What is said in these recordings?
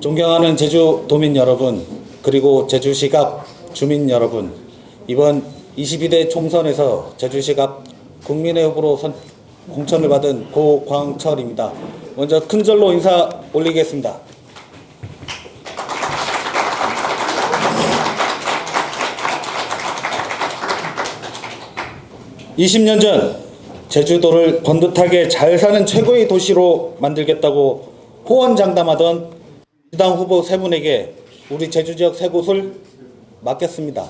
존경하는 제주 도민 여러분, 그리고 제주시갑 주민 여러분, 이번 22대 총선에서 제주시갑 국민의 후보로 선, 공천을 받은 고광철입니다. 먼저 큰 절로 인사 올리겠습니다. 20년 전 제주도를 번듯하게 잘 사는 최고의 도시로 만들겠다고 호언장담하던 민주당 후보 세 분에게 우리 제주 지역 세 곳을 맡겼습니다.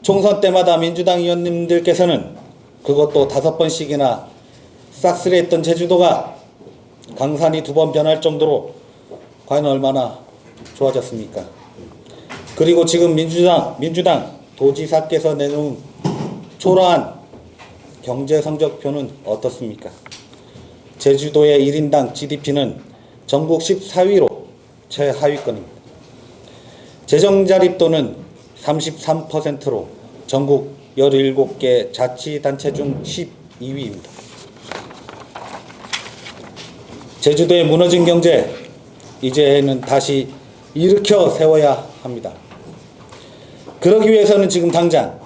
총선 때마다 민주당 의원님들께서는 그것도 다섯 번씩이나 싹쓸이했던 제주도가 강산이 두 번 변할 정도로 과연 얼마나 좋아졌습니까? 그리고 지금 민주당 민주당 도지사께서 내놓은 초라한 경제 성적표는 어떻습니까? 제주도의 1인당 GDP는 전국 14위로 최하위권입니다. 재정 자립도는 33%로 전국 17개 자치단체 중 12위입니다. 제주도의 무너진 경제 이제는 다시 일으켜 세워야 합니다. 그러기 위해서는 지금 당장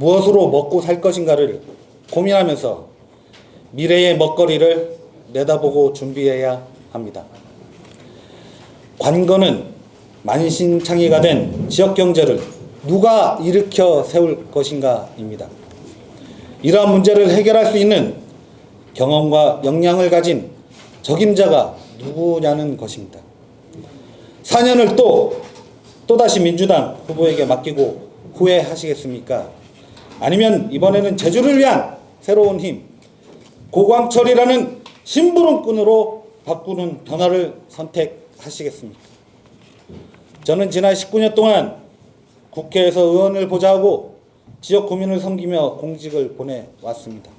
무엇으로 먹고 살 것인가를 고민하면서 미래의 먹거리를 내다보고 준비해야 합니다. 관건은 만신창이가 된 지역 경제를 누가 일으켜 세울 것인가입니다. 이러한 문제를 해결할 수 있는 경험과 역량을 가진 적임자가 누구냐는 것입니다. 4년을 또 또다시 민주당 후보에게 맡기고 후회하시겠습니까? 아니면 이번에는 제주를 위한 새로운 힘, 고광철이라는 심부름꾼으로 바꾸는 변화를 선택하시겠습니까? 저는 지난 19년 동안 국회에서 의원을 보좌하고 지역 구민을 섬기며 공직을 보내왔습니다.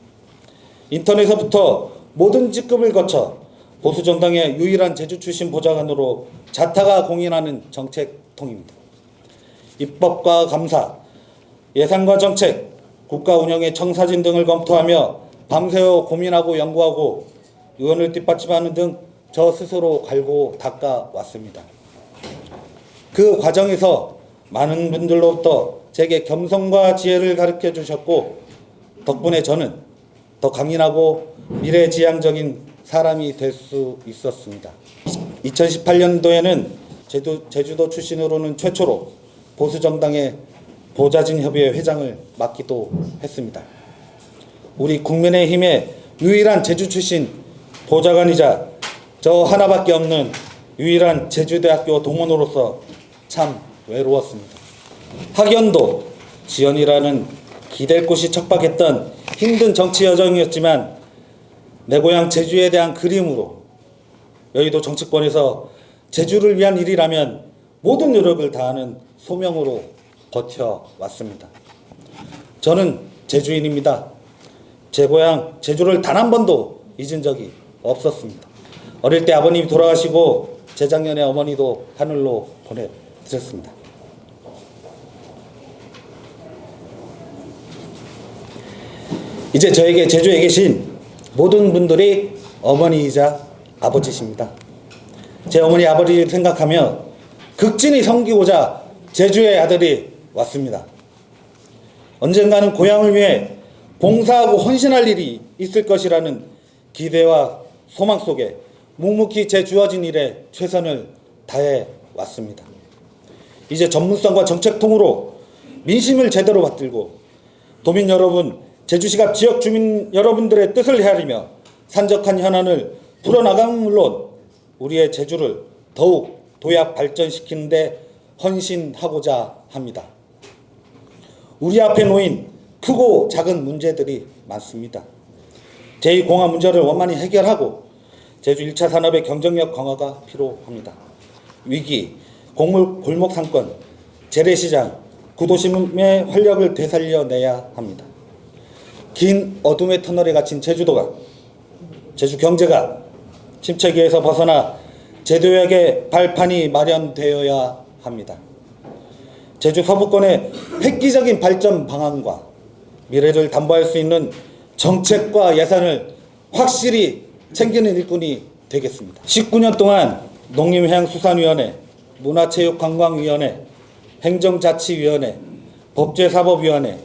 인터넷에서부터 모든 직급을 거쳐 보수 정당의 유일한 제주 출신 보좌관으로 자타가 공인하는 정책통입니다. 입법과 감사, 예산과 정책, 국가 운영의 청사진 등을 검토하며 밤새워 고민하고 연구하고 의원을 뒷받침하는 등 저 스스로 갈고 닦아 왔습니다. 그 과정에서 많은 분들로부터 제게 겸손과 지혜를 가르쳐 주셨고 덕분에 저는 더 강인하고 미래지향적인 사람이 될 수 있었습니다. 2018년도에는 제주, 제주도 출신으로는 최초로 보수정당의 보좌진 협의회 회장을 맡기도 했습니다. 우리 국민의힘의 유일한 제주 출신 보좌관이자 저 하나밖에 없는 유일한 제주대학교 동문으로서 참 외로웠습니다. 학연도 지연이라는 기댈 곳이 척박했던 힘든 정치 여정이었지만 내 고향 제주에 대한 그림으로 여의도 정치권에서 제주를 위한 일이라면 모든 노력을 다하는 소명으로 버텨왔습니다. 저는 제주인입니다. 제 고향 제주를 단 한 번도 잊은 적이 없었습니다. 어릴 때 아버님이 돌아가시고 재작년에 어머니도 하늘로 보내드렸습니다. 이제 저에게 제주에 계신 모든 분들이 어머니이자 아버지십니다. 제 어머니 아버지를 생각하며 극진히 섬기고자 제주의 아들이 왔습니다. 언젠가는 고향을 위해 봉사하고 헌신할 일이 있을 것이라는 기대와 소망 속에 묵묵히 제 주어진 일에 최선을 다해 왔습니다. 이제 전문성과 정책통으로 민심을 제대로 받들고 도민 여러분, 제주시가 지역 주민 여러분들의 뜻을 헤아리며 산적한 현안을 풀어나가는 물론 우리의 제주를 더욱 도약 발전시키는 데 헌신하고자 합니다. 우리 앞에 놓인 크고 작은 문제들이 많습니다. 제2공화 문제를 원만히 해결하고 제주 1차 산업의 경쟁력 강화가 필요합니다. 위기, 곡물 골목 상권, 재래시장, 구도심의 활력을 되살려내야 합니다. 긴 어둠의 터널에 갇힌 제주도가 제주 경제가 침체기에서 벗어나 제도약의 발판이 마련되어야 합니다. 제주 서부권의 획기적인 발전 방안과 미래를 담보할 수 있는 정책과 예산을 확실히 챙기는 일꾼이 되겠습니다. 19년 동안 농림해양수산위원회, 문화체육관광위원회, 행정자치위원회, 법제사법위원회,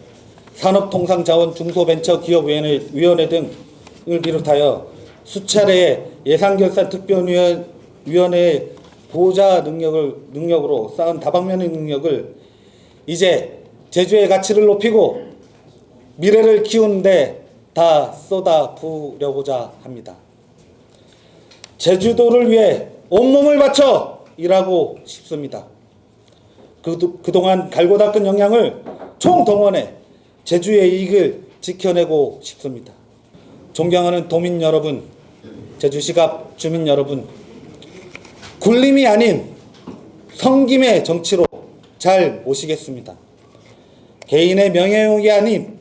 산업통상자원 중소벤처기업위원회 위원회 등을 비롯하여 수차례의 예산결산특별위원회의 보좌 능력을 능력으로 쌓은 다방면의 능력을 이제 제주의 가치를 높이고 미래를 키우는데 다 쏟아 부으려고자 합니다. 제주도를 위해 온몸을 바쳐 일하고 싶습니다. 그, 그동안 갈고 닦은 역량을 총동원해 제주의 이익을 지켜내고 싶습니다. 존경하는 도민 여러분, 제주시갑 주민 여러분, 굴림이 아닌 성김의 정치로 잘 모시겠습니다. 개인의 명예욕이 아닌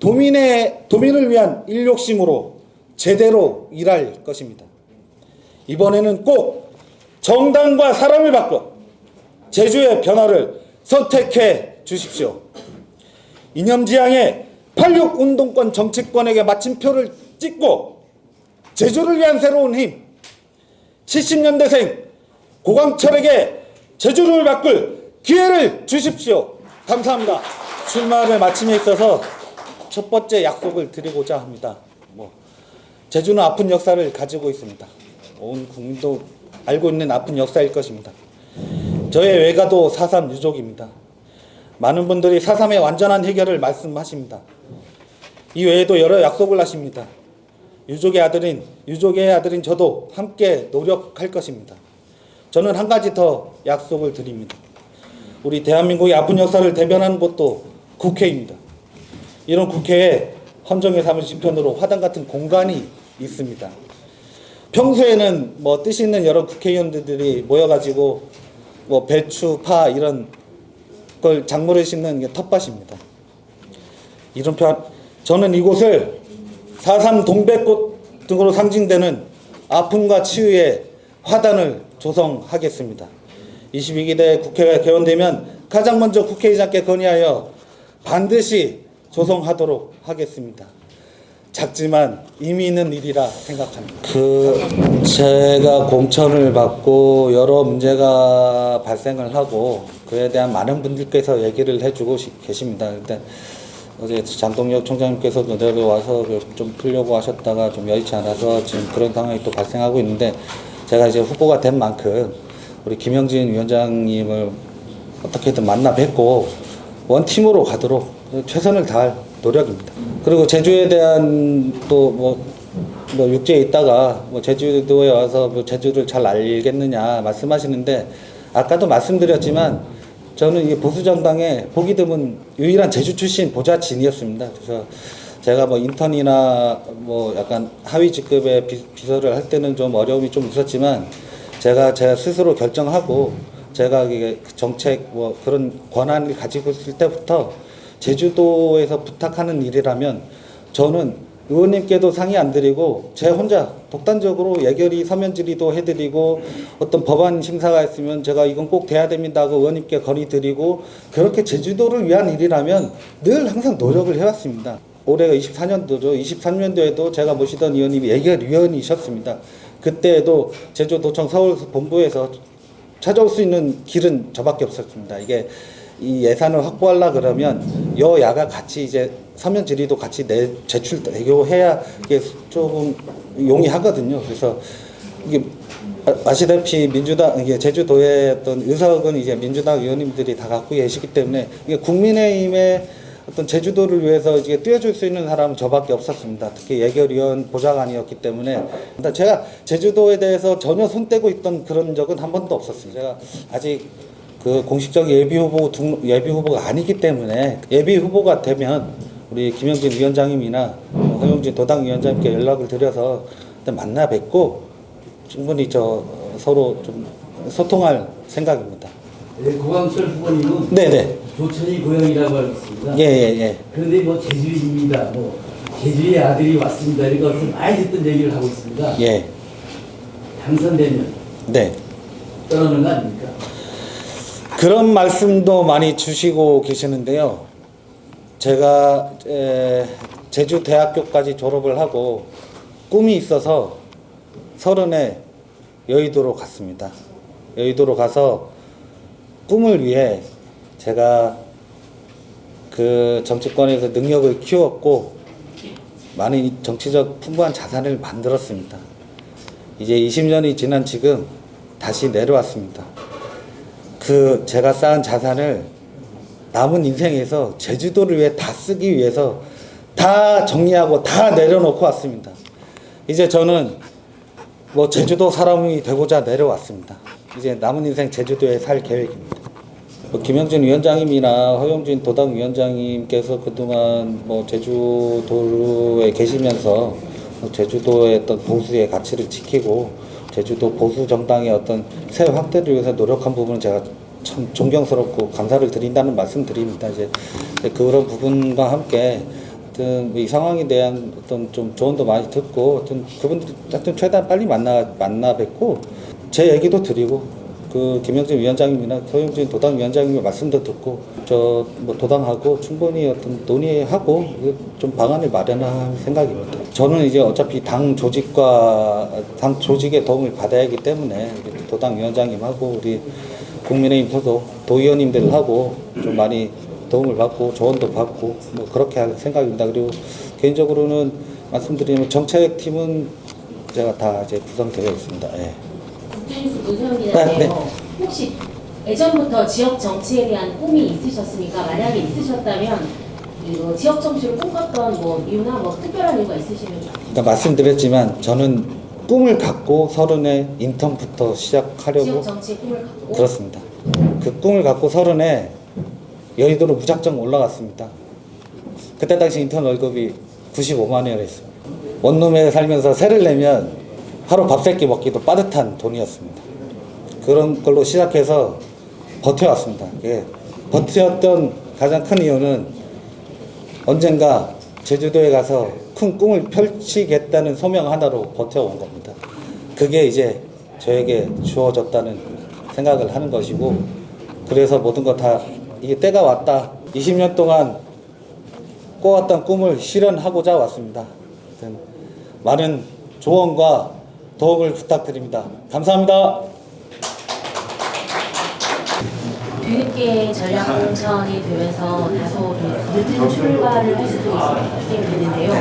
도민의 도민을 위한 일욕심으로 제대로 일할 것입니다. 이번에는 꼭 정당과 사람을 바꿔 제주의 변화를 선택해 주십시오. 이념지향의 86 운동권 정치권에게 마침표를 찍고 제주를 위한 새로운 힘 70년대생 고광철에게 제주를 바꿀 기회를 주십시오. 감사합니다. 출마를 마침에 있어서 첫 번째 약속을 드리고자 합니다. 뭐 제주는 아픈 역사를 가지고 있습니다. 온 국민도 알고 있는 아픈 역사일 것입니다. 저의 외가도 4.3 유족입니다. 많은 분들이 4.3의 완전한 해결을 말씀하십니다. 이 외에도 여러 약속을 하십니다. 유족의 아들인 유족의 아들인 저도 함께 노력할 것입니다. 저는 한 가지 더 약속을 드립니다. 우리 대한민국의 아픈 역사를 대변하는 곳도 국회입니다. 이런 국회에 헌정의 삶을 지편으로 화단 같은 공간이 있습니다. 평소에는 뭐뜻 있는 여러 국회의원들이 모여가지고 뭐 배추, 파 이런 걸 작물을 심는 게 텃밭입니다. 이런 편 저는 이곳을 4.3 동백꽃 등으로 상징되는 아픔과 치유의 화단을 조성하겠습니다. 22대 국회가 개원되면 가장 먼저 국회의장께 건의하여 반드시 조성하도록 하겠습니다. 작지만 의미 있는 일이라 생각합니다. 그 제가 공천을 받고 여러 문제가 발생을 하고 그에 대한 많은 분들께서 얘기를 해주고 시- 계십니다. 근데 어제 장동혁 총장님께서도 내려와서 그좀 풀려고 하셨다가 좀 여의치 않아서 지금 그런 상황이 또 발생하고 있는데 제가 이제 후보가 된 만큼 우리 김영진 위원장님을 어떻게든 만나 뵙고 원팀으로 가도록 최선을 다할 노력입니다. 그리고 제주에 대한 또뭐 뭐 육지에 있다가 뭐 제주도에 와서 뭐 제주를 잘 알겠느냐 말씀하시는데 아까도 말씀드렸지만 저는 이 보수 정당의 보기 드문 유일한 제주 출신 보좌진이었습니다. 그래서 제가 뭐 인턴이나 뭐 약간 하위 직급의 비, 비서를 할 때는 좀 어려움이 좀 있었지만 제가 제가 스스로 결정하고 제가 정책 뭐 그런 권한을 가지고 있을 때부터 제주도에서 부탁하는 일이라면 저는 의원님께도 상의 안 드리고 제 혼자 독단적으로 예결위 서면 질의도 해드리고 어떤 법안 심사가 있으면 제가 이건 꼭 돼야 됩니다 하고 의원님께 건의 드리고 그렇게 제주도를 위한 일이라면 늘 항상 노력을 해왔습니다. 올해가 24년도죠. 23년도에도 제가 모시던 의원님이 예결위원이셨습니다. 그때에도 제주도청 서울 본부에서 찾아올 수 있는 길은 저밖에 없었습니다. 이게 이 예산을 확보하려 그러면 여야가 같이 이제 서면 질의도 같이 내 제출 대교해야 이게 조금 용이하거든요. 그래서 이게 아- 아시다시피 민주당 이게 제주도의 어떤 의석은 이제 민주당 의원님들이 다 갖고 계시기 때문에 이게 국민의힘의 어떤 제주도를 위해서 이제 뛰어줄 수 있는 사람은 저밖에 없었습니다. 특히 예결위원 보좌관이었기 때문에 제가 제주도에 대해서 전혀 손 떼고 있던 그런 적은 한 번도 없었습니다. 제가 아직 그 공식적 예비 후보 등 예비 후보가 아니기 때문에 예비 후보가 되면 우리 김영진 위원장님이나 뭐 허용진 도당 위원장님께 연락을 드려서 만나 뵙고 충분히 저 서로 좀 소통할 생각입니다. 네, 고강철 후보님은 네네. 조천이 고향이라고 알고 있습니다. 예 예 예. 그런데 뭐 제주인입니다. 뭐 제주의 아들이 왔습니다. 이것을 많이 듣던 얘기를 하고 있습니다. 예. 당선되면 네. 떠나는 거 아닙니까? 그런 말씀도 많이 주시고 계시는데요. 제가 에, 제주 대학교까지 졸업을 하고 꿈이 있어서 서른에 여의도로 갔습니다. 여의도로 가서 꿈을 위해 제가 그 정치권에서 능력을 키웠고 많은 정치적 풍부한 자산을 만들었습니다. 이제 20년이 지난 지금 다시 내려왔습니다. 그 제가 쌓은 자산을 남은 인생에서 제주도를 위해 다 쓰기 위해서 다 정리하고 다 내려놓고 왔습니다. 이제 저는 뭐 제주도 사람이 되고자 내려왔습니다. 이제 남은 인생 제주도에 살 계획입니다. 뭐 김영진 위원장님이나 허용진 도당 위원장님께서 그동안 뭐 제주도에 계시면서 뭐 제주도의 어떤 보수의 가치를 지키고 제주도 보수 정당의 어떤 새 확대를 위해서 노력한 부분은 제가 참 존경스럽고 감사를 드린다는 말씀 드립니다. 이제 그런 부분과 함께 하여튼 이 상황에 대한 어떤 좀 조언도 많이 듣고 하여튼 그분들 하여튼 최대한 빨리 만나 만나 뵙고 제 얘기도 드리고 그 김영진 위원장님이나 허용진 도당 위원장님의 말씀도 듣고 저 뭐 도당하고 충분히 어떤 논의하고 좀 방안을 마련할 생각입니다. 저는 이제 어차피 당 조직과 당 조직의 도움을 받아야 하기 때문에 도당 위원장님하고 우리 국민의힘 소속 도의원님들하고 좀 많이 도움을 받고 조언도 받고 뭐 그렇게 할 생각입니다. 그리고 개인적으로는 말씀드리면 정책팀은 제가 다 이제 구성되어 있습니다. 예. 문세영 기자인데요. 네, 네. 혹시 예전부터 지역 정치에 대한 꿈이 있으셨습니까? 만약에 있으셨다면 그 지역 정치를 꿈꿨던 뭐 이유나 뭐 특별한 이유가 있으시면 그러니까 말씀드렸지만 저는 꿈을 갖고 서른에 인턴부터 시작하려고 지역 정치의 꿈을 갖고 들었습니다. 그 꿈을 갖고 서른에 여의도로 무작정 올라갔습니다. 그때 당시 인턴 월급이 95만 원이었습니다. 원룸에 살면서 세를 내면 하루 밥 세 끼 먹기도 빠듯한 돈이었습니다. 그런 걸로 시작해서 버텨왔습니다. 예. 버텼던 가장 큰 이유는 언젠가 제주도에 가서 큰 꿈을 펼치겠다는 소명 하나로 버텨온 겁니다. 그게 이제 저에게 주어졌다는 생각을 하는 것이고, 그래서 모든 거 다 이게 때가 왔다. 20년 동안 꿔왔던 꿈을 실현하고자 왔습니다. 많은 조언과 도움을 부탁드립니다. 감사합니다. 뒤늦게 전략 공천이 되면서 다소 늦은 출발을 할 수도 있게 되는데요.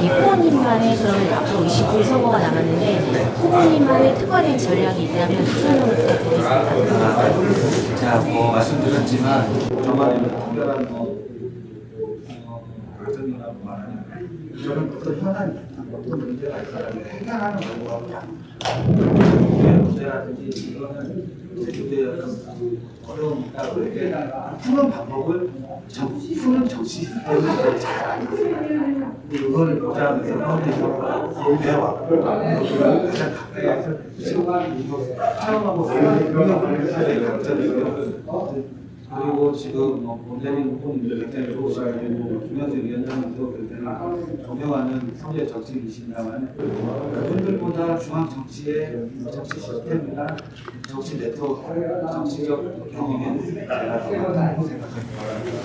이 후보님만의 그러면 앞으로 29일 선거가 남았는데 후보님만의 특화된 전략이 있다면 설명을 부탁드리겠습니다. 제가 뭐 말씀드렸지만 저만의 특별한 뭐 과정이라고 말하는 저는 어떤 현안 어떤 문제가 있다면 해결하는 방법이 문제라든지 이거는 제주도의 어떤 어려우니까 그렇게 푸는 방법을 정, 푸는 정치 시스템을 잘 알고 있어요. 그걸 보자면서 현대에서 배워왔고 가장 가까이 와서 체험하고 능력을 해야 될 강점이고요. 그리고 지금 뭐 본대리 후보님도 굉장히 좋으시고 김현재 위원장님도 굉장히 존경하는 성재 정치인이십니다만 그분들보다 중앙 정치의 정치 시스템이나 정치 네트워크, 정치적 경험에는 제가 더 많다고 생각합니다.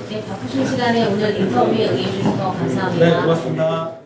네, 바쁘신 시간에 오늘 인터뷰에 응해주셔서 감사합니다. 네, 고맙습니다.